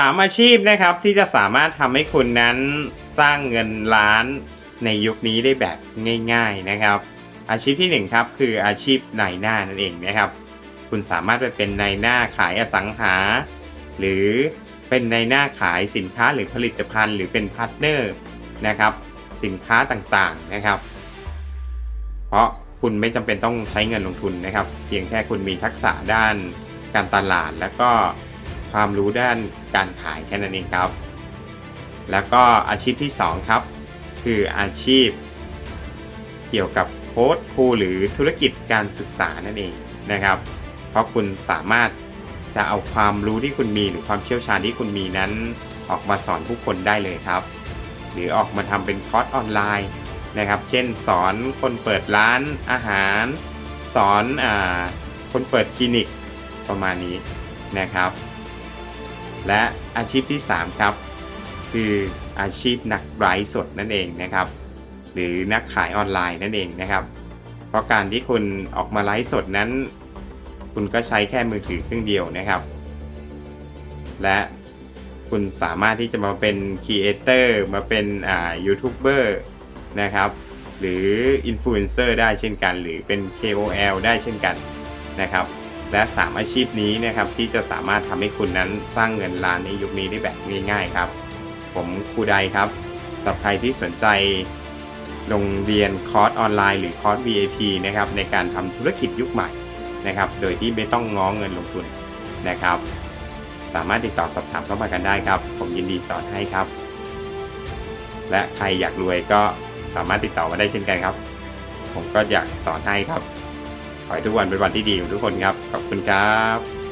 สามอาชีพนะครับที่จะสามารถทำให้คุณนั้นสร้างเงินล้านในยุคนี้ได้แบบง่าย ๆนะครับ อาชีพที่หนึ่งครับคืออาชีพนายหน้านั่นเองนะครับ คุณสามารถไปเป็นนายหน้าขายอสังหา หรือเป็นนายหน้าขายสินค้าหรือผลิตภัณฑ์ หรือเป็นพาร์ทเนอร์นะครับ สินค้าต่างๆนะครับ เพราะคุณไม่จำเป็นต้องใช้เงินลงทุนนะครับ เพียงแค่คุณมีทักษะด้านการตลาดแล้วก็ ความรู้ด้านการขายแค่นั้นเองครับ แล้วก็อาชีพที่ 2 ครับ คืออาชีพ เกี่ยวกับโค้ดครูหรือธุรกิจการศึกษานั่นเองนะครับ เพราะคุณสามารถจะเอาความรู้ที่คุณมีหรือความเชี่ยวชาญที่คุณมีนั้น ออกมาสอนผู้คนได้เลยครับ หรือออกมาทำเป็นคอร์สออนไลน์นะครับ เช่น สอนคนเปิดร้านอาหาร สอนอคนเปิดคลินิกประมาณนี้นะครับ และอาชีพที่ 3 ครับ คืออาชีพนักไลฟ์สดนั่นเองนะครับ หรือนักขายออนไลน์นั่นเองนะครับ เพราะการที่คุณออกมาไลฟ์สดนั้น คุณก็ใช้แค่มือถือเครื่องเดียวนะครับ และคุณสามารถที่จะมาเป็นครีเอเตอร์มาเป็นอ่ายูทูบเบอร์นะครับ หรืออินฟลูเอนเซอร์ได้เช่นกัน หรือเป็น KOL ได้เช่นกันนะครับ และ 3 อาชีพนี้นะครับที่จะสามารถทำให้คุณนั้นสร้างเงินล้านในยุคนี้ได้แบบง่ายๆครับ ผมครูใดครับสำหรับใครที่สนใจโรงเรียนคอร์สออนไลน์หรือคอร์ส VIP นะครับในการทำธุรกิจยุคใหม่นะครับ โดยที่ไม่ต้องง้อเงินลงทุนนะครับ สามารถติดต่อสอบถามเข้ามากันได้ครับ ผมยินดีสอนให้ครับ และใครอยากรวยก็สามารถติดต่อมาได้เช่นกันครับ ผมก็อยากสอนให้ครับ ขอให้ทุกวันเป็นวันที่ดีของทุกคนครับ ขอบคุณครับ